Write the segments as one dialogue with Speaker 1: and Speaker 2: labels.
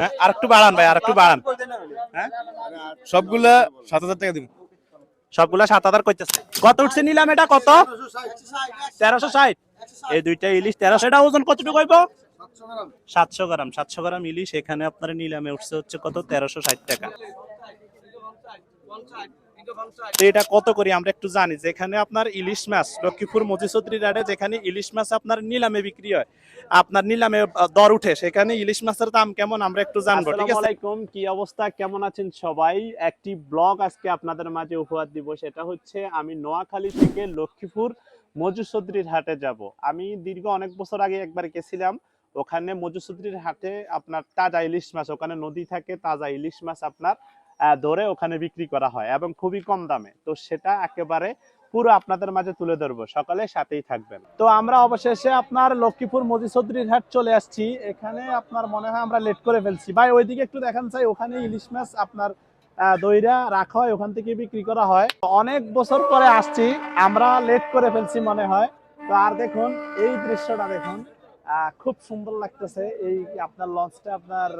Speaker 1: হ্যাঁ আর একটু বাড়ান ভাই, আর একটু বাড়ান। হ্যাঁ?
Speaker 2: সবগুলা সাত হাজার টাকা দিব।
Speaker 1: সবগুলা সাত হাজার করতেছে কত উঠছে নিলাম এটা? কত? তেরোশো ষাট। এই দুইটা ইলিশ তেরোশো। এটা ওজন কতটুকু হইব? সাতশো গ্রাম। সাতশো গ্রাম ইলিশ এখানে আপনার নিলামে উঠছে হচ্ছে কত? তেরোশো ষাট টাকা। এটা কত করি আমরা একটু জানি। যেখানে আপনার ইলিশ মাছ, লক্ষ্মীপুর মজিসদ্রি রাডে যেখানে ইলিশ মাছ আপনার নিলামে বিক্রি হয়, আপনার নিলামে দর উঠে, সেখানে ইলিশ মাছের দাম কেমন আমরা একটু জানব, ঠিক আছে? কি অবস্থা, কেমন আছেন সবাই? একটি ব্লগ আজকে আপনাদের মাঝে উপহার দিব, সেটা হচ্ছে আমি নোয়াখালী থেকে লক্ষ্মীপুর মজুসদ্রির হাটে যাব। আমি দীর্ঘ অনেক বছর আগে একবার গেছিলাম, ওখানে মজুসদ্রির হাটে আপনার তাজা ইলিশ মাছ, ওখানে নদী থাকে, তাজা ইলিশ মাছ আপনার ধরে ওখানে বিক্রি করা হয় এবং খুবই কম দামে। তো সেটা একেবারে পুরো আপনাদের মাঝে তুলে ধরবো। সকালে সাথেই থাকবেন। তো আমরা অবশেষে আপনার লক্ষ্মীপুর মজিসদ্রির হাট চলে আসছি। এখানে আপনার মনে হয় আমরা লেট করে ফেলছি। ভাই, ওইদিকে একটু দেখান চাই। ওখানে ইলিশ মাছ আপনার দইরা রাখা হয়, ওখান থেকে বিক্রি করা হয়। অনেক বছর পরে আসছি। আমরা লেট করে ফেলছি মনে হয়। তো আর দেখুন, এই দৃশ্যটা দেখুন। খুব সুন্দর লাগতেছে। এই আপনার লঞ্চটা আপনার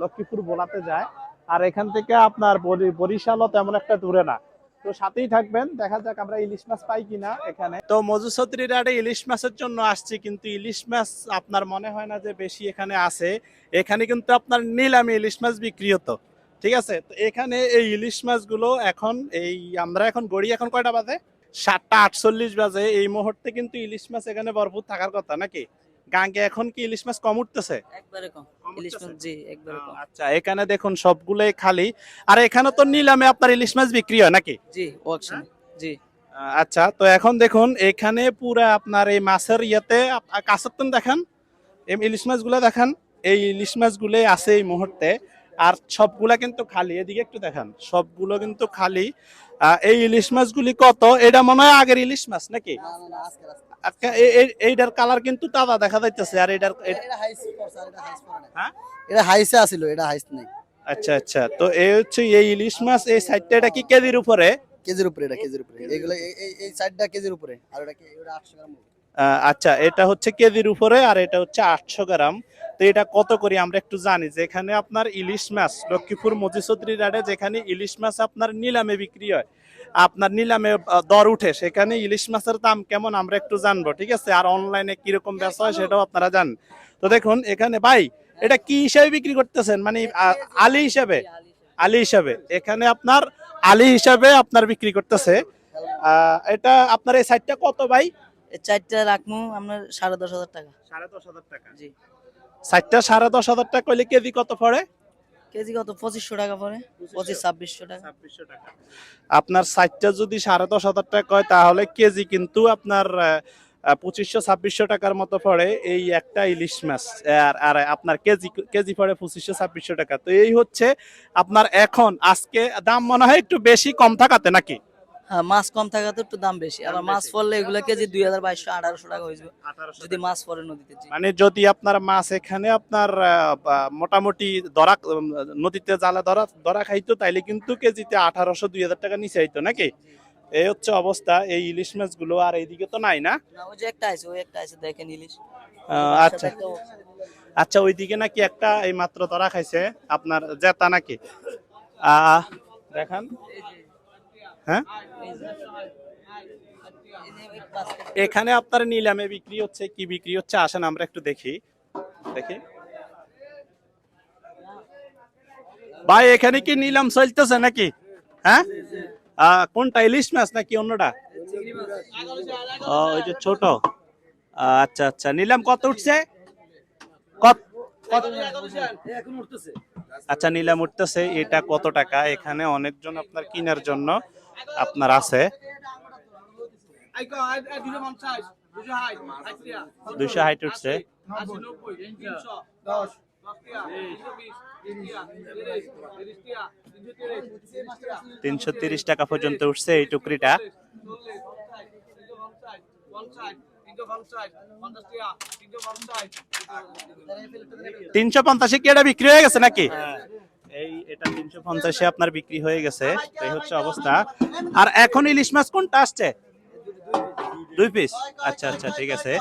Speaker 1: লক্ষ্মীপুর বোলাতে যায়। আর এখান থেকে আপনার বরিশালও তেমন একটা দূরে না। তো সাথেই থাকবেন, দেখা যাক আমরা ইলিশ মাছ পাই কিনা এখানে। তো মজুসদ্রি রাডে ইলিশ মাছের জন্য আসছি, কিন্তু ইলিশ মাছ আপনার মনে হয় না যে বেশি এখানে আছে। এখানে কিন্তু আপনার নিলামে ইলিশ মাছ বিক্রি হতো ঠিক আছে? তো এখানে এই ইলিশ মাছগুলো এখন এই, আমরা এখন গড়ি এখন কয়টা বাজে? সাতটা আটচল্লিশ বাজে। এই মুহূর্তে কিন্তু ইলিশ মাছ এখানে ভরপুর থাকার কথা নাকি? গাঙ্গে এখন কি ইলিশ মাছ কম উঠতেছে?
Speaker 3: একবারে কম। ইলিশ মাছ জি একবারে কম।
Speaker 1: আচ্ছা এখানে দেখুন সবগুলোই খালি। আর এখানে তো নিলামে আপনার ইলিশ মাছ বিক্রি হয় নাকি?
Speaker 3: জি অকশন জি।
Speaker 1: আচ্ছা তো এখন দেখুন এখানে পুরা আপনার এই মাছের ইয়েতে কাছাতন দেখান। এই ইলিশ মাছগুলো দেখান। এই ইলিশ মাছগুলো আছে এই মুহূর্তে। আর সবগুলা কিন্তু খালি। এদিকে একটু দেখান সবগুলো কিন্তু খালি। এই ইলিশ মাছগুলি কত? এটা মনে হয় আগের ইলিশ মাছ নাকি? এই- এইটার কালার কিন্তু তাজা দেখা যাইতেছে আর এটার হ্যাঁ?
Speaker 3: এটা হাইসে আছিল এটা হাইস নাই।
Speaker 1: আচ্ছা আচ্ছা তো এই হচ্ছে এই ইলিশ মাছ এই সাইডটা এটা কি কেজির উপরে?
Speaker 3: কেজির উপরে এটা কেজির উপরে। এগুলো এই- সাইডটা কেজির উপরে আর ওটা কি ওটা 800 গ্রাম
Speaker 1: আচ্ছা এটা হচ্ছে কেজির উপরে আর এটা হচ্ছে আটশো গ্রাম। তো এটা কত করি আমরা একটু জানি। যেখানে আপনার ইলিশ মাছ লক্ষ্মীপুর মজিসদ্রি রাডে যেখানে ইলিশ মাছ আপনার নিলামে বিক্রি হয় আপনার নিলামে দর উঠে সেখানে ইলিশ মাছের দাম কেমন আমরা একটু জানব ঠিক আছে? আর অনলাইনে কীরকম বেচা হয় সেটাও আপনারা জানেন। তো দেখুন এখানে ভাই এটা কি হিসাবে বিক্রি করতেছেন? মানে আলি হিসাবে? আলি হিসাবে। এখানে আপনার আলি হিসাবে আপনার বিক্রি করতেছে। এটা আপনার এই সাইডটা কত ভাই?
Speaker 3: এই চারটা রাখমু আপনার সাড়ে দশ হাজার টাকা।
Speaker 1: সাড়ে দশ হাজার টাকা।
Speaker 3: জি।
Speaker 1: সাইটটা সাড়ে দশ হাজার টাকা কইলে কেজি কত পড়ে?
Speaker 3: কেজি কত? পঁচিশশো টাকা পরে পঁচিশ ছাব্বিশশো টাকা।
Speaker 1: ছাব্বিশশো টাকা। আপনার সাইটটা যদি সাড়ে দশ হাজার টাকা হয় তাহলে কেজি কিন্তু আপনার পঁচিশশো ছাব্বিশশো টাকার মতো পড়ে এই একটা ইলিশ মাছ। আর আর আপনার কেজি কেজি পড়ে পঁচিশশো ছাব্বিশশো টাকা। তো এই হচ্ছে আপনার এখন আজকে দাম মনে হয় একটু বেশি কম থাকাতে নাকি?
Speaker 3: মাছ কম থাকা তো একটু দাম বেশি। আবার মাছ পড়লে এগুলো কেজি দুই হাজার বাইশশো আঠারোশো টাকা হয়ে যাবে। যদি মাছ পড়ে নদীতে
Speaker 1: মানে যদি আপনার মাছ এখানে আপনার মোটামুটি ধরা নদীতে জালে ধরা ধরা খাইতো তাইলে কিন্তু কেজিতে আঠারোশো দুই হাজার টাকা নিচে আইতো নাকি? এই হচ্ছে অবস্থা এই ইলিশ মাছগুলো আর এইদিকে তো নাই না?
Speaker 3: ওই যে একটা আছে ওই একটা আছে দেখেন ইলিশ।
Speaker 1: আচ্ছা। আচ্ছা ওইদিকে নাকি একটা এই মাত্র ধরা খাইছে আপনার জেতা নাকি? আহ দেখান। হ্যাঁ? এখানে আপনার নিলামে বিক্রি হচ্ছে, কি বিক্রি হচ্ছে? আসেন, আমরা একটু দেখি। দেখি। ভাই, এখানে কি নিলাম চলতেছে নাকি? হ্যাঁ? কোনটা, ইলিশ মাছ নাকি অন্যটা? ওই যে ছোট। আচ্ছা আচ্ছা নিলাম কত উঠছে? আচ্ছা নিলাম উঠতেছে। এটা কত টাকা? এখানে অনেকজন আপনার কেনার জন্য। আপনার আছে দুইশো হাইট উঠছে তিনশো তিরিশ টাকা পর্যন্ত উঠছে এই টুকরিটা তিনশো পঞ্চাশে কি এটা বিক্রি হয়ে গেছে নাকি এই এটা তিনশো পঞ্চাশে আপনার বিক্রি হয়ে গেছে, এই হচ্ছে অবস্থা। আর এখন ইলিশ মাছ কোনটা আসছে? দুই পিস? আচ্ছা আচ্ছা ঠিক আছে।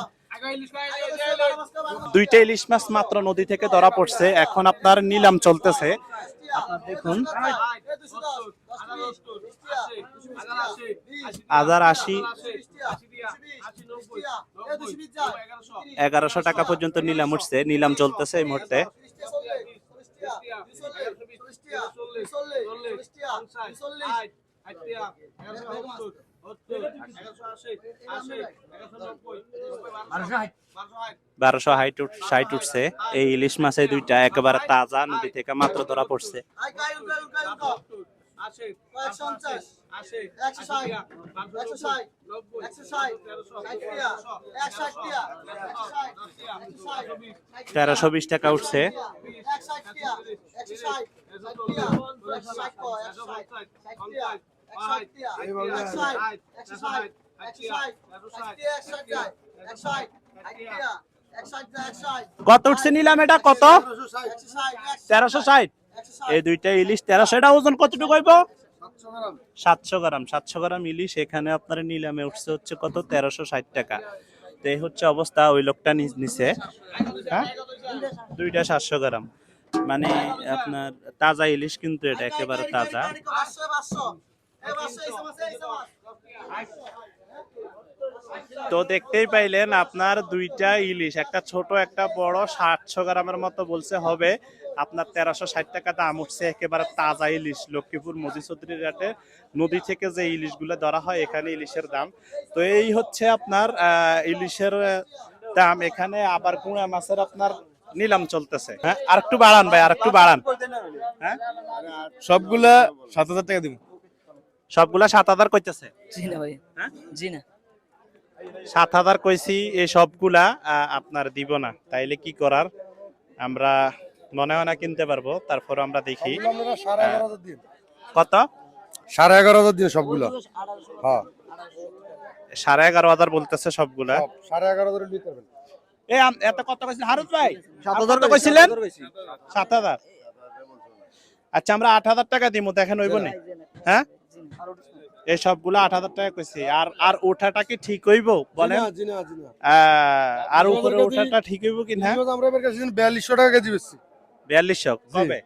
Speaker 1: দুইটা ইলিশ মাছ মাত্র নদী থেকে ধরা পড়ছে, এখন আপনার নিলাম চলতেছে। আপনার দেখুন। হাজার আশি, এগারোশো টাকা পর্যন্ত নিলাম উঠছে, নিলাম চলতেছে এই মুহূর্তে। বারোশো হাইট উঠ- ষাট উঠছে এই ইলিশ মাছে দুইটা একেবারে তাজা নদী থেকে মাত্র ধরা পড়ছে তেরোশো বিশ টাকা উঠছে কত উঠছে নিলাম এটা কত তেরোশো ষাট এই দুইটা ইলিশ তেরোশো, এটা ওজন কতটুকু হইব? সাতশো গ্রাম সাতশো গ্রাম ইলিশ। এখানে আপনার নিলামে উঠছে হচ্ছে কত? তেরোশো ষাট টাকা। তো এই হচ্ছে অবস্থা, ওই লোকটা নি- নিছে। হ্যাঁ? দুইটা সাতশো গ্রাম। মানে আপনার তাজা ইলিশ কিন্তু এটা, একেবারে তাজা। তো দেখতেই পাইলেন আপনার দুইটা ইলিশ, একটা ছোট, একটা বড়, সাতশো গ্রামের মতো বলছে হবে। আপনার তেরোশো ষাট টাকা দাম উঠছে একেবারে তাজা ইলিশ লক্ষ্মীপুর মধুচৌধুরী ঘাটে নদী থেকে যে ইলিশগুলো ধরা হয় এখানে ইলিশের দাম। তো এই হচ্ছে আপনার ইলিশের দাম। এখানে আবার গুঁড়া মাছের আপনার নিলাম চলতেছে। হ্যাঁ আর একটু বাড়ান ভাই আর একটু বাড়ান। হ্যাঁ?
Speaker 2: সবগুলা সাত হাজার টাকা দিব।
Speaker 1: সবগুলা সাত হাজার কইতেছে?
Speaker 4: জি না ভাই।
Speaker 1: হ্যাঁ?
Speaker 4: জি না।
Speaker 1: সাত হাজার কইছি এই সবগুলা আপনার দিব না। তাইলে কি করার? আমরা মনে হয় না কিনতে পারব তারপর আমরা দেখি।
Speaker 2: দিন
Speaker 1: কত?
Speaker 2: সাড়ে এগারো হাজার দিন সবগুলা। হ্যাঁ।
Speaker 1: সাড়ে এগারো হাজার বলতেছে সবগুলা।
Speaker 2: সাড়ে এগারো হাজার নিতে পারবেন।
Speaker 1: এ এত কত কইছিলেন হারুত ভাই সাত হাজার কইছিলেন? সাত হাজার আচ্ছা আমরা আট হাজার টাকা দিব দেখেন হইব না? হ্যাঁ? এই সবগুলা আট হাজার টাকা কইছি। আর আর ওঠাটা কি ঠিক হইব? বলেন।
Speaker 2: জি না জি না
Speaker 1: আহ, আর উপরে ওঠাটা ঠিক হইব
Speaker 2: আমরা টাকা কেজি বেচছি।
Speaker 1: বিয়াল্লিশশো কবে?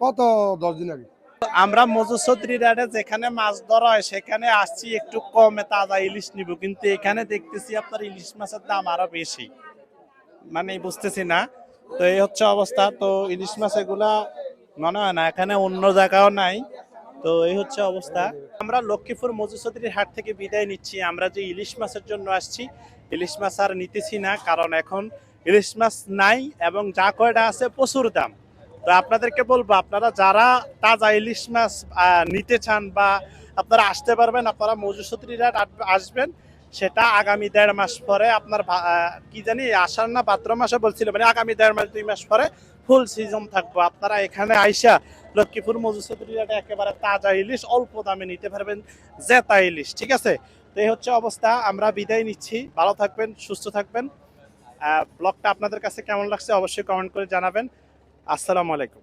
Speaker 2: কত দশ দিন আগে?
Speaker 1: আমরা মজুসদ্রি রাডে যেখানে মাছ ধরা হয় সেখানে আসছি একটু কমে তাজা ইলিশ নিব কিন্তু এখানে দেখতেছি আপনার ইলিশ মাছের দাম আরও বেশি। মানে বুঝতেছি না। তো এই হচ্ছে অবস্থা। তো ইলিশ মাছ এগুলা মনে হয় না এখানে অন্য জায়গাও নাই। তো এই হচ্ছে অবস্থা। আমরা লক্ষ্মীপুর মজুসদ্রির হাট থেকে বিদায় নিচ্ছি। আমরা যে ইলিশ মাছের জন্য আসছি ইলিশ মাছ আর নিতেছি না কারণ এখন ইলিশ মাছ নাই এবং যা কয়টা আছে প্রচুর দাম। তো আপনাদেরকে বলব, আপনারা যারা তাজা ইলিশ মাছ নিতে চান বা আপনারা আসতে পারবেন, আপনারা মজুসত্রী রাত আসবেন। সেটা আগামী দেড় মাস পরে আপনার কি জানি, আষাঢ় না ভাদ্র মাসে বলছিল মানে আগামী দেড় মাস, দুই মাস পরে ফুল সিজন থাকব। আপনারা এখানে আইসা লক্ষ্মীপুর মজুসত্রী রাটে একেবারে তাজা ইলিশ, অল্প দামে নিতে পারবেন জেতা ইলিশ, ঠিক আছে? তো এই হচ্ছে অবস্থা, আমরা বিদায় নিচ্ছি। ভালো থাকবেন, সুস্থ থাকবেন। ব্লগটা আপনাদের কাছে কেমন লাগছে অবশ্যই কমেন্ট করে জানাবেন। আসসালামু আলাইকুম।